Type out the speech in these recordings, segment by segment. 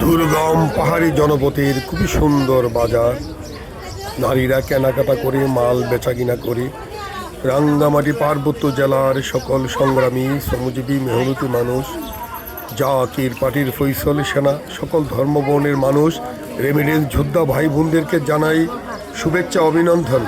দুর্গম পাহাড়ি জনপতির খুবই সুন্দর বাজার। নারীরা কেনাকাটা করে, মাল বেচা কিনা করে। রাঙ্গামাটি পার্বত্য জেলার সকল সংগ্রামী, শ্রমজীবী, মেহনতি মানুষ জাকির পার্টির ফৈসল সেনা, সকল ধর্মবর্ণের মানুষ, রেমিডেন্স যোদ্ধা ভাই বোনদেরকে জানাই শুভেচ্ছা, অভিনন্দন।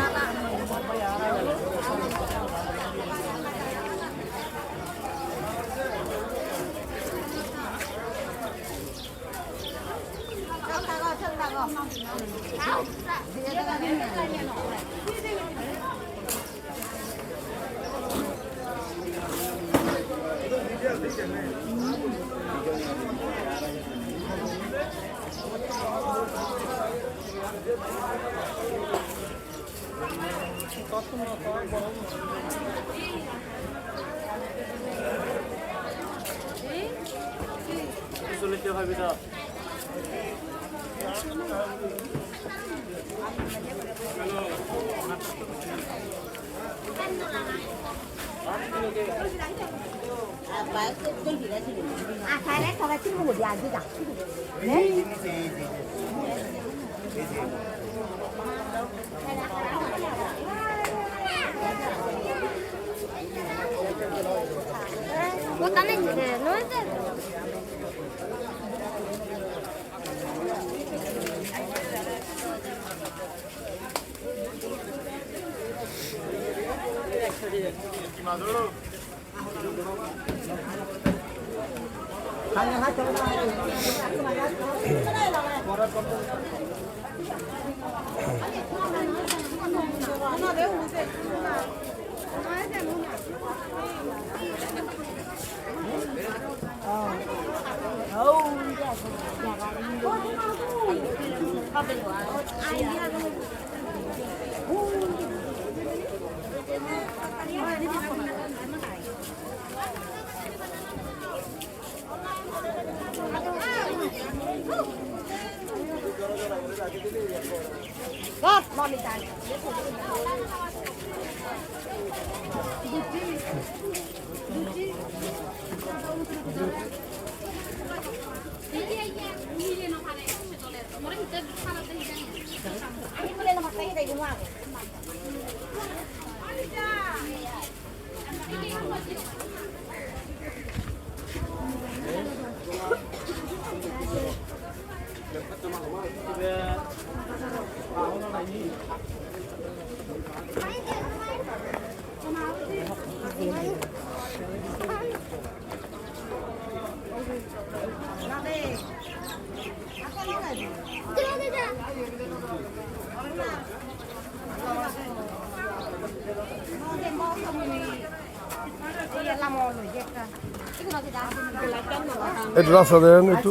চলিতে হবে তো আঠারে সবাই চিনব বলি আজকে যাচ্ছি হ্যাঁ Una de una. Vâng, bọn mình tài. ข้างล่างอันนี้จ้า একটু রাস্তা দেন একটু।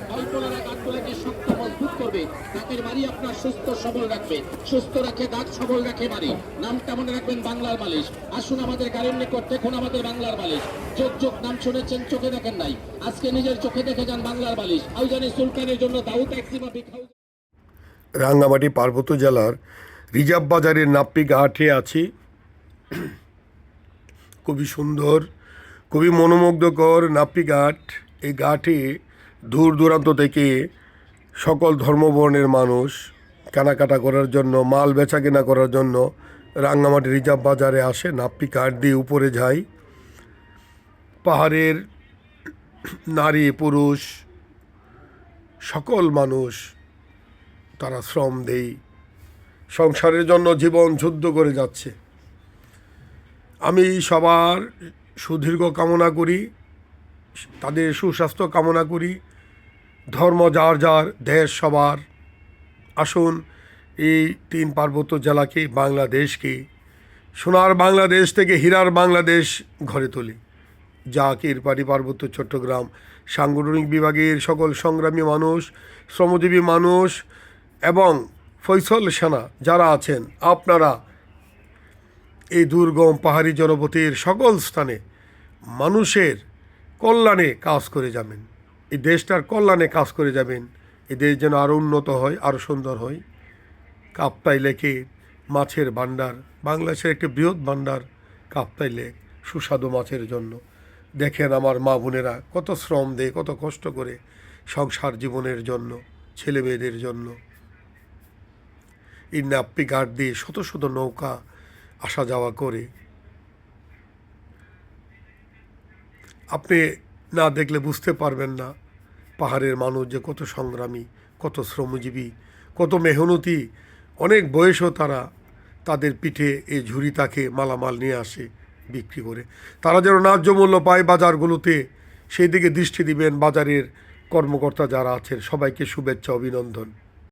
কল্পনার গাছগুলোকে শক্ত মজবুত করবে। দাঁতের মারি আপনার সুস্থ, সবল রাখবে। সুস্থ রাখে দাঁত সবল রাখে মারি নামটা মনে রাখবেন বাংলার মালিশ আসুন আমাদের গাড়ির নিকট, দেখুন আমাদের বাংলার মালিশ চোখ চোখ, নাম শুনেছেন, চোখে দেখেন নাই। আজকে নিজের চোখে দেখে যান বাংলার মালিশ আউজানি সুলতানের জন্য দাউদ একসিমা বিখাউ রাঙ্গামাটি, পার্বত্য জেলার রিজার্ভ বাজারের নাপ্পি ঘাটে আছি। খুবই সুন্দর, খুবই মনোমুগ্ধকর নাপ্পি ঘাট। এই ঘাটে দূর দূরান্ত থেকে সকল ধর্মবর্ণের মানুষ কেনাকাটা করার জন্য, মাল বেচা কেনা করার জন্য রাঙ্গামাটি রিজার্ভ বাজারে আসে, নাপ্পি ঘাট দিয়ে উপরে যায়। পাহাড়ের নারী, পুরুষ, সকল মানুষ তারা শ্রম দেই সংসারের জন্য জীবন যুদ্ধ করে যাচ্ছে। আমি সবার সুদীর্ঘ কামনা করি, তাদের সুস্বাস্থ্য কামনা করি। ধর্ম যার যার, দেশ সবার। আসুন এই তিন পার্বত্য জেলাকে, বাংলাদেশকে, সোনার বাংলাদেশ থেকে হীরার বাংলাদেশ ঘরে তুলি। যা কিরপাড়ি পার্বত্য চট্টগ্রাম, সাংগঠনিক বিভাগের সকল সংগ্রামী মানুষ, শ্রমজীবী মানুষ এবং ফৈসল সেনা যারা আছেন, আপনারা এই দুর্গম পাহাড়ি জনপথের সকল স্থানে মানুষের কল্যাণে কাজ করে যাবেন। এই দেশটার কল্যাণে কাজ করে যাবেন, এই দেশ যেন আরও উন্নত হয় আরও সুন্দর হয়। কাপ্তাই লেকে মাছের ভাণ্ডার, বাংলাদেশের একটি বৃহৎ ভাণ্ডার কাপ্তাই লেক, সুস্বাদু মাছের জন্য। দেখেন আমার মা বোনেরা, কত শ্রম দেয়, কত কষ্ট করে সংসার জীবনের জন্য, ছেলে মেয়েদের জন্য। এই নাপ্পি দিয়ে শত শত নৌকা আসা যাওয়া করে। আপনি না দেখলে বুঝতে পারবেন না পাহাড়ের মানুষ যে কত সংগ্রামী, কত শ্রমজীবী, কত মেহনতি, অনেক বয়সও তারা তাদের পিঠে এই ঝুড়ি তাকে মালামাল নিয়ে আসে বিক্রি করে। তারা যেন ন্যায্য মূল্য পায় বাজারগুলোতে, সেই দিকে দৃষ্টি দিবেন বাজারের কর্মকর্তা যারা আছেন। সবাইকে শুভেচ্ছা, অভিনন্দন।